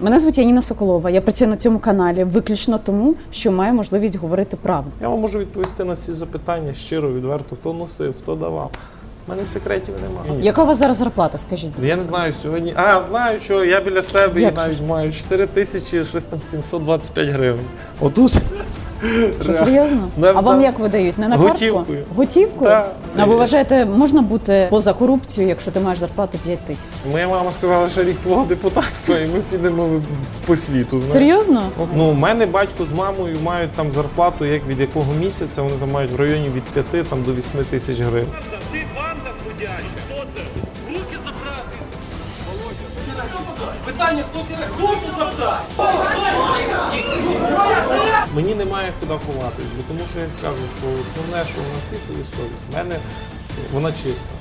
Мене звуть Яніна Соколова. Я працюю на цьому каналі виключно тому, що маю можливість говорити правду. Я вам можу відповісти на всі запитання щиро, відверто, хто носив, хто давав. У мене секретів немає. Яка у вас зараз зарплата? Скажіть, будь Я не ласка? знаю сьогодні. А, знаю, що я біля себе Як і же навіть маю 4 тисячі щось там 725 гривень. Отут. Що серйозно? Да, а вам да. як видають? Не на картку? Готівкою. Готівкою? Да. А ви вважаєте, можна бути поза корупцією, якщо ти маєш зарплату 5 тисяч? Моя мама сказала, що рік твого депутатства, і ми підемо по світу. знаєш. Серйозно? Ну, у мене батько з мамою мають там зарплату, як від якого місяця, вони там мають в районі від 5 там, до 8 тисяч гривень. Ти банда ходяча. Хто це? Руки забрати. Питання, хто тебе? Руки забрати! Мені немає куди ховатись, тому що я кажу, що основне, що в нас є, це є совість. В мене вона чиста.